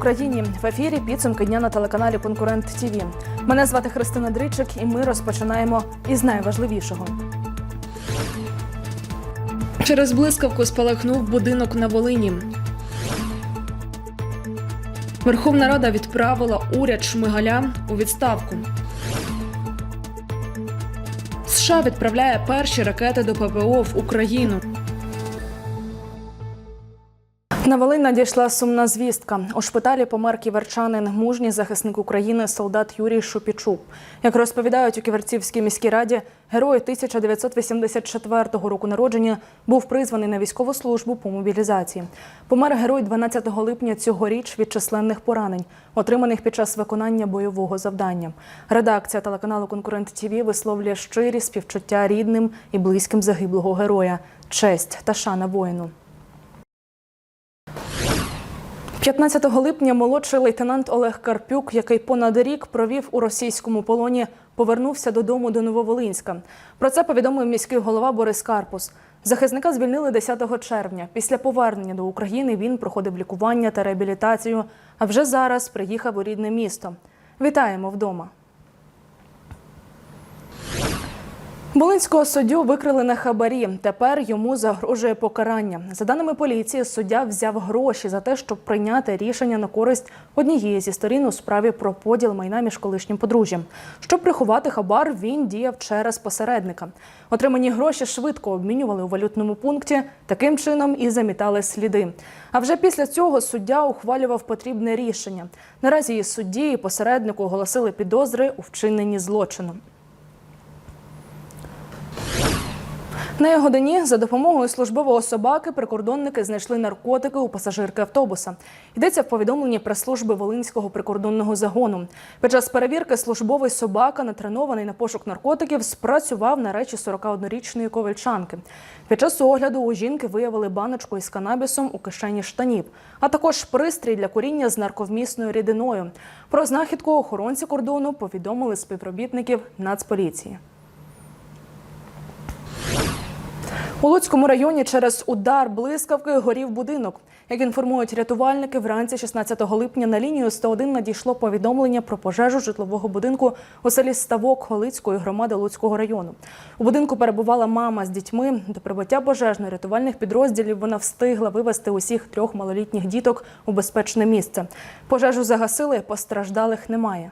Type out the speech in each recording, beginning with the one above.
Україні! В ефірі підсумки дня на телеканалі Конкурент ТІВІ. Мене звати Христина Дричик, і ми розпочинаємо із найважливішого. Через блискавку спалахнув будинок на Волині. Верховна Рада відправила уряд Шмигаля у відставку. США відправляє перші ракети до ППО в Україну. На Волинь надійшла сумна звістка. У шпиталі помер ківерчанин, мужній захисник України, солдат Юрій Шупічук. Як розповідають у Ківерцівській міській раді, герой 1984 року народження був призваний на військову службу по мобілізації. Помер герой 12 липня цьогоріч від численних поранень, отриманих під час виконання бойового завдання. Редакція телеканалу Конкурент ТІВІ висловлює щирі співчуття рідним і близьким загиблого героя, честь та шана воїну. 15 липня молодший лейтенант Олег Карпюк, який понад рік провів у російському полоні, повернувся додому до Нововолинська. Про це повідомив міський голова Борис Карпус. Захисника звільнили 10 червня. Після повернення до України він проходив лікування та реабілітацію, а вже зараз приїхав у рідне місто. Вітаємо вдома. Волинського суддю викрили на хабарі. Тепер йому загрожує покарання. За даними поліції, суддя взяв гроші за те, щоб прийняти рішення на користь однієї зі сторін у справі про поділ майна між колишнім подружжям. Щоб приховати хабар, він діяв через посередника. Отримані гроші швидко обмінювали у валютному пункті. Таким чином і замітали сліди. А вже після цього суддя ухвалював потрібне рішення. Наразі і судді, і посереднику оголосили підозри у вчиненні злочину. На його годині за допомогою службового собаки прикордонники знайшли наркотики у пасажирки автобуса. Йдеться в повідомленні прес-служби Волинського прикордонного загону. Під час перевірки службовий собака, натренований на пошук наркотиків, спрацював на речі 41-річної ковальчанки. Під час огляду у жінки виявили баночку із канабісом у кишені штанів, а також пристрій для куріння з нарковмісною рідиною. Про знахідку охоронці кордону повідомили співробітників Нацполіції. У Луцькому районі через удар блискавки горів будинок. Як інформують рятувальники, вранці 16 липня на лінію 101 надійшло повідомлення про пожежу житлового будинку у селі Ставок Голицької громади Луцького району. У будинку перебувала мама з дітьми. До прибуття пожежно-рятувальних підрозділів вона встигла вивезти усіх трьох малолітніх діток у безпечне місце. Пожежу загасили, постраждалих немає.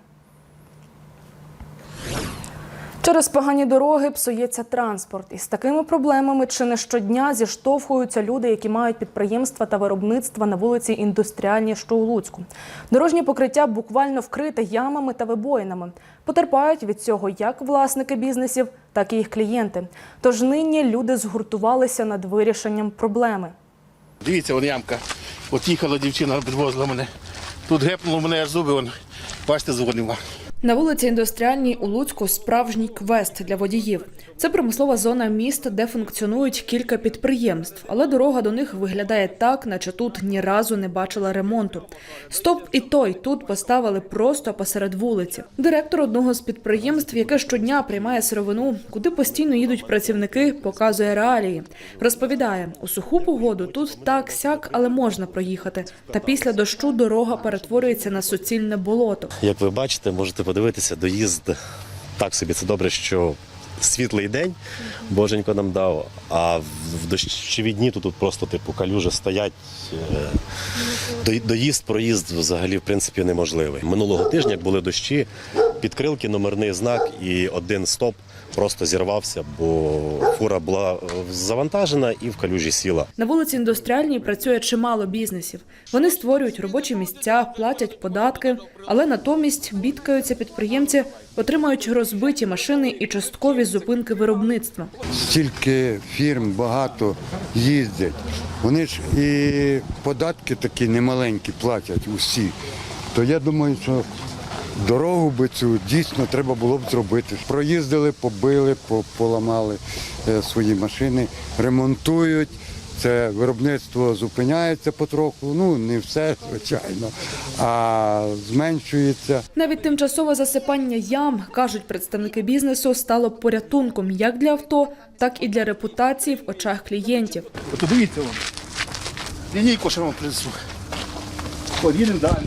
Через погані дороги псується транспорт. І з такими проблемами чи не щодня зіштовхуються люди, які мають підприємства та виробництва на вулиці Індустріальній, що у Луцьку. Дорожнє покриття буквально вкрите ямами та вибоїнами. Потерпають від цього як власники бізнесів, так і їх клієнти. Тож нині люди згуртувалися над вирішенням проблеми. Дивіться, вон ямка. От їхала дівчина, підвозила мене. Тут гепнуло мене аж зуби, вон. бачите, нема. На вулиці Індустріальній у Луцьку справжній квест для водіїв. Це промислова зона міста, де функціонують кілька підприємств, але дорога до них виглядає так, наче тут ні разу не бачила ремонту. Стоп і той тут поставили просто посеред вулиці. Директор одного з підприємств, яке щодня приймає сировину, куди постійно їдуть працівники, показує реалії. Розповідає, у суху погоду тут так сяк, але можна проїхати. Та після дощу дорога перетворюється на суцільне болото. Як ви бачите, можете подивитися, доїзд так собі. Це добре, що світлий день боженько нам дав, а в дощові дні тут просто типу калюжі стоять. е, до- Доїзд, проїзд взагалі в принципі неможливий. Минулого тижня, як були дощі, підкрилки, номерний знак і один стоп просто зірвався, бо фура була е, завантажена і в калюжі сіла. На вулиці індустріальній працює чимало бізнесів. Вони створюють робочі місця, платять податки, але натомість бідкаються підприємці, отримають розбиті машини і часткові зупинки виробництва. стільки фірм багато їздять. Вони ж і податки такі немаленькі платять усі. То я думаю, що дорогу би цю дійсно треба було б зробити. Проїздили, побили, по- поламали е, свої машини, ремонтують. Це виробництво зупиняється потроху, ну не все, звичайно, а зменшується. Навіть тимчасове засипання ям, кажуть представники бізнесу, стало порятунком як для авто, так і для репутації в очах клієнтів. От дивіться вон. Лінійку ще вам принесу. От, далі.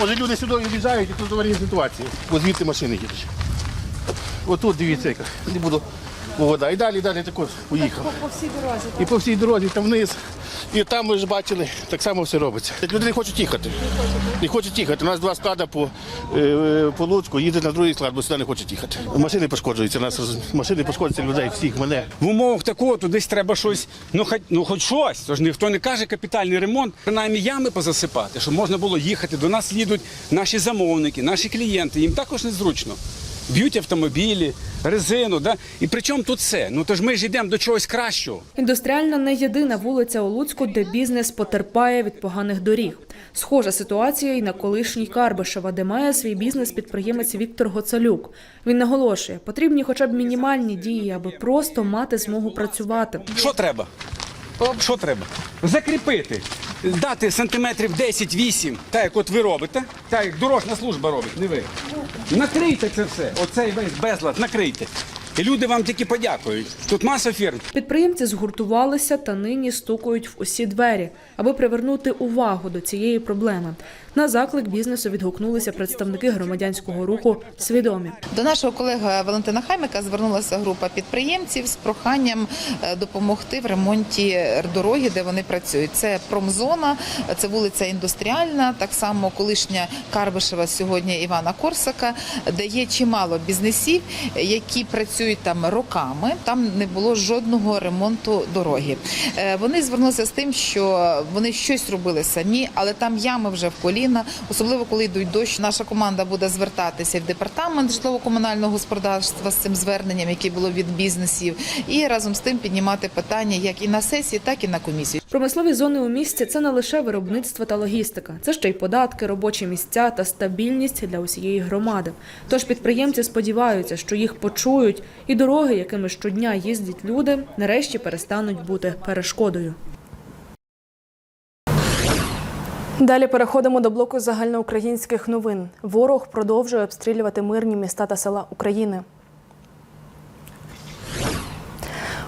Може люди сюди в'їжджають і тут аварійні ситуації, бо звідти машини їдуть. Отут дивіться, яка. Не буду вода. І далі, далі також поїхав. По всій дорозі. І по всій дорозі, там вниз. І там ви ж бачили, так само все робиться. Люди не хочуть їхати. Не хочуть їхати. У нас два склади по, е, по Луцьку, їдуть на другий склад, бо сюди не хочуть їхати. Машини пошкоджуються, нас машини пошкоджуються людей, всіх мене. В умовах такого то десь треба щось, ну хоч ну хоч щось. Тож ніхто не каже капітальний ремонт, принаймні ями позасипати, щоб можна було їхати. До нас їдуть наші замовники, наші клієнти. Їм також незручно. Б'ють автомобілі, резину, да? І при чому тут це? Ну то ж ми ж йдемо до чогось кращого. Індустріальна не єдина вулиця у Луцьку, де бізнес потерпає від поганих доріг. Схожа ситуація і на колишній Карбишева, де має свій бізнес підприємець Віктор Гоцалюк. Він наголошує, потрібні хоча б мінімальні дії, аби просто мати змогу працювати. Що треба? Що треба? Закріпити, дати сантиметрів 10-8, так як от ви робите, так як дорожня служба робить, не ви. Накрийте це все, оцей весь безлад, накрийте. І люди вам тільки подякують. Тут маса фірм. Підприємці згуртувалися та нині стукають в усі двері, аби привернути увагу до цієї проблеми. На заклик бізнесу відгукнулися представники громадянського руху свідомі. До нашого колеги Валентина Хаймика звернулася група підприємців з проханням е, допомогти в ремонті дороги, де вони працюють. Це промзона, це вулиця індустріальна, так само колишня Карбишева сьогодні Івана Корсака, де є чимало бізнесів, які працюють там роками. Там не було жодного ремонту дороги. Е, Вони звернулися з тим, що вони щось робили самі, але там ями вже в коліна, особливо коли йдуть дощ. Наша команда буде звертатися в департамент житлово-комунального господарства з цим зверненням, яке було від бізнесів, і разом з тим піднімати питання як і на сесії, так і на комісії. Промислові зони у місті це не лише виробництво та логістика, це ще й податки, робочі місця та стабільність для усієї громади. Тож підприємці сподіваються, що їх почують, і дороги, якими щодня їздять люди, нарешті перестануть бути перешкодою. Далі переходимо до блоку загальноукраїнських новин. Ворог продовжує обстрілювати мирні міста та села України.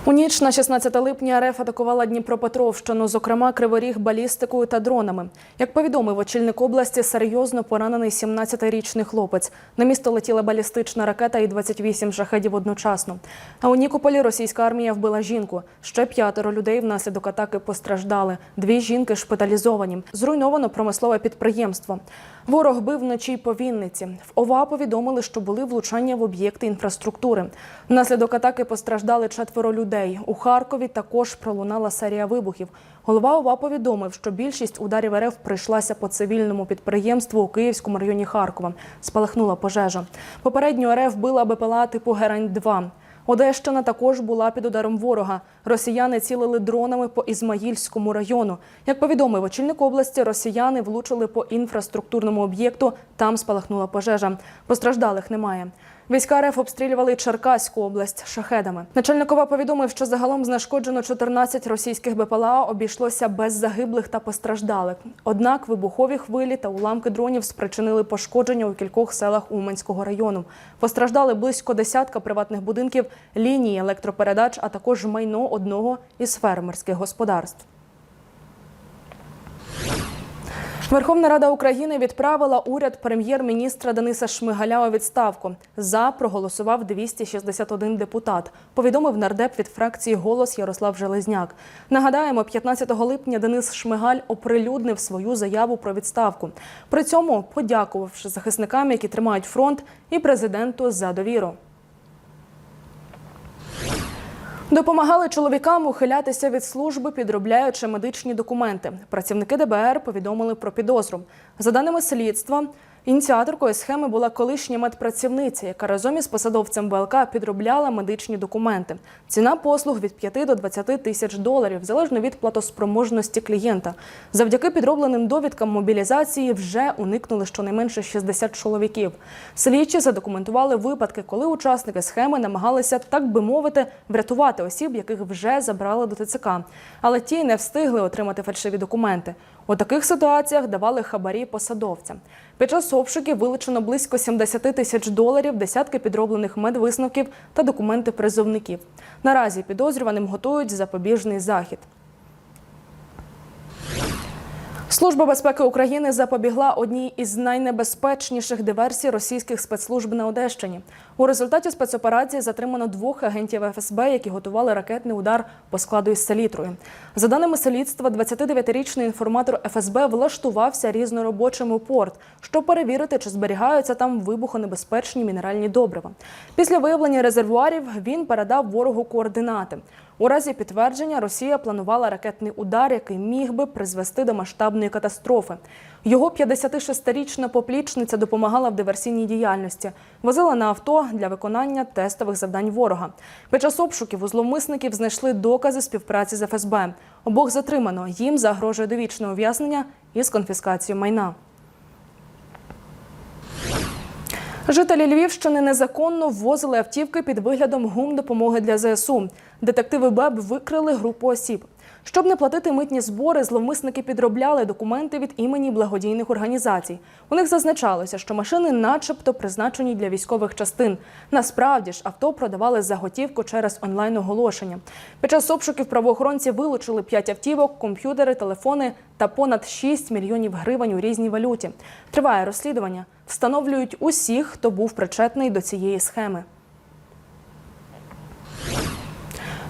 У ніч на 16 липня РФ атакувала Дніпропетровщину, зокрема Криворіг балістикою та дронами. Як повідомив очільник області, серйозно поранений 17-річний хлопець. На місто летіла балістична ракета і 28 шахедів одночасно. А у Нікополі російська армія вбила жінку. Ще п'ятеро людей внаслідок атаки постраждали. Дві жінки шпиталізовані. Зруйновано промислове підприємство. Ворог бив вночі по Вінниці. В ОВА повідомили, що були влучання в об'єкти інфраструктури. Внаслідок атаки постраждали четверо людей. У Харкові також пролунала серія вибухів. Голова ОВА повідомив, що більшість ударів РФ прийшлася по цивільному підприємству у Київському районі Харкова. Спалахнула пожежа. Попередньо РФ била БПЛА типу Герань-2. Одещина також була під ударом ворога. Росіяни цілили дронами по Ізмаїльському району. Як повідомив очільник області, росіяни влучили по інфраструктурному об'єкту. Там спалахнула пожежа. Постраждалих немає. Війська РФ обстрілювали Черкаську область шахедами. Начальникова повідомив, що загалом знешкоджено 14 російських БПЛА обійшлося без загиблих та постраждалих. Однак вибухові хвилі та уламки дронів спричинили пошкодження у кількох селах Уманського району. Постраждали близько десятка приватних будинків, лінії електропередач, а також майно одного із фермерських господарств. Верховна Рада України відправила уряд прем'єр-міністра Дениса Шмигаля у відставку. За проголосував 261 депутат. Повідомив нардеп від фракції Голос Ярослав Железняк. Нагадаємо, 15 липня Денис Шмигаль оприлюднив свою заяву про відставку. При цьому подякувавши захисникам, які тримають фронт, і президенту за довіру. Допомагали чоловікам ухилятися від служби, підробляючи медичні документи. Працівники ДБР повідомили про підозру. За даними слідства, ініціаторкою схеми була колишня медпрацівниця, яка разом із посадовцем ВЛК підробляла медичні документи. Ціна послуг від 5 до 20 тисяч доларів, залежно від платоспроможності клієнта. Завдяки підробленим довідкам мобілізації вже уникнули щонайменше 60 чоловіків. Слідчі задокументували випадки, коли учасники схеми намагалися, так би мовити, врятувати осіб, яких вже забрали до ТЦК. Але ті не встигли отримати фальшиві документи. У таких ситуаціях давали хабарі посадовцям. Під час обшуків вилучено близько 70 тисяч доларів, десятки підроблених медвисновків та документи призовників. Наразі підозрюваним готують запобіжний захід. Служба безпеки України запобігла одній із найнебезпечніших диверсій російських спецслужб на Одещині. У результаті спецоперації затримано двох агентів ФСБ, які готували ракетний удар по складу із селітрою. За даними слідства, 29-річний інформатор ФСБ влаштувався різноробочим у порт, щоб перевірити, чи зберігаються там вибухонебезпечні мінеральні добрива. Після виявлення резервуарів він передав ворогу координати. У разі підтвердження Росія планувала ракетний удар, який міг би призвести до масштабної катастрофи. Його 56-річна поплічниця допомагала в диверсійній діяльності, возила на авто для виконання тестових завдань ворога. Під час обшуків у зловмисників знайшли докази співпраці з ФСБ. Обох затримано. Їм загрожує довічне ув'язнення із конфіскацією майна. Жителі Львівщини незаконно ввозили автівки під виглядом гум допомоги для ЗСУ. Детективи БЕБ викрили групу осіб. Щоб не платити митні збори, зловмисники підробляли документи від імені благодійних організацій. У них зазначалося, що машини, начебто, призначені для військових частин. Насправді ж авто продавали за готівку через онлайн-оголошення. Під час обшуків правоохоронці вилучили 5 автівок, комп'ютери, телефони та понад 6 мільйонів гривень у різній валюті. Триває розслідування. Встановлюють усіх, хто був причетний до цієї схеми.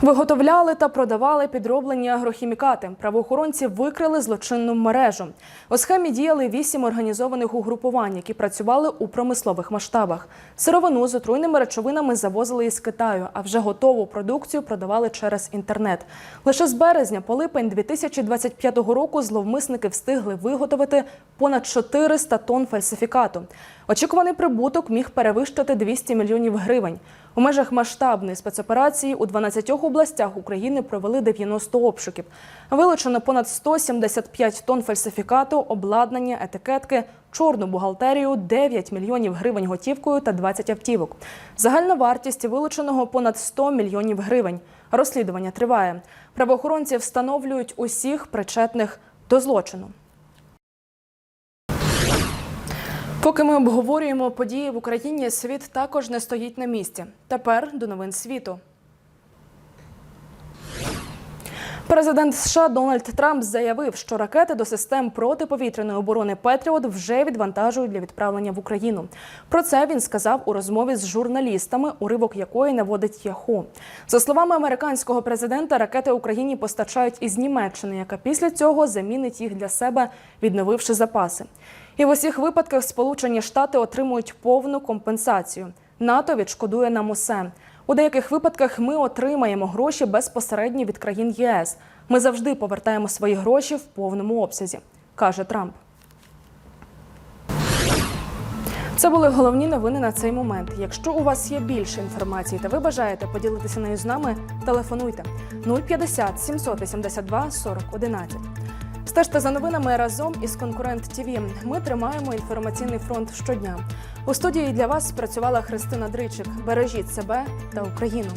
Виготовляли та продавали підроблені агрохімікати. Правоохоронці викрили злочинну мережу. У схемі діяли вісім організованих угрупувань, які працювали у промислових масштабах. Сировину з отруйними речовинами завозили із Китаю, а вже готову продукцію продавали через інтернет. Лише з березня по липень 2025 року зловмисники встигли виготовити понад 400 тонн фальсифікату. Очікуваний прибуток міг перевищити 200 мільйонів гривень. У межах масштабної спецоперації у 12 областях України провели 90 обшуків. Вилучено понад 175 тонн фальсифікату, обладнання, етикетки, чорну бухгалтерію, 9 мільйонів гривень готівкою та 20 автівок. Загальна вартість вилученого понад 100 мільйонів гривень. Розслідування триває. Правоохоронці встановлюють усіх причетних до злочину. Поки ми обговорюємо події в Україні, світ також не стоїть на місці. Тепер до новин світу. Президент США Дональд Трамп заявив, що ракети до систем протиповітряної оборони Петріот вже відвантажують для відправлення в Україну. Про це він сказав у розмові з журналістами, уривок якої наводить Яху. За словами американського президента, ракети Україні постачають із Німеччини, яка після цього замінить їх для себе, відновивши запаси. І в усіх випадках Сполучені Штати отримують повну компенсацію. НАТО відшкодує нам усе. У деяких випадках ми отримаємо гроші безпосередньо від країн ЄС. Ми завжди повертаємо свої гроші в повному обсязі, каже Трамп. Це були головні новини на цей момент. Якщо у вас є більше інформації та ви бажаєте поділитися нею з нами, телефонуйте 050 782 40 11. Стежте за новинами разом із конкурент ТІВІ. Ми тримаємо інформаційний фронт щодня. У студії для вас працювала Христина Дричик. Бережіть себе та Україну.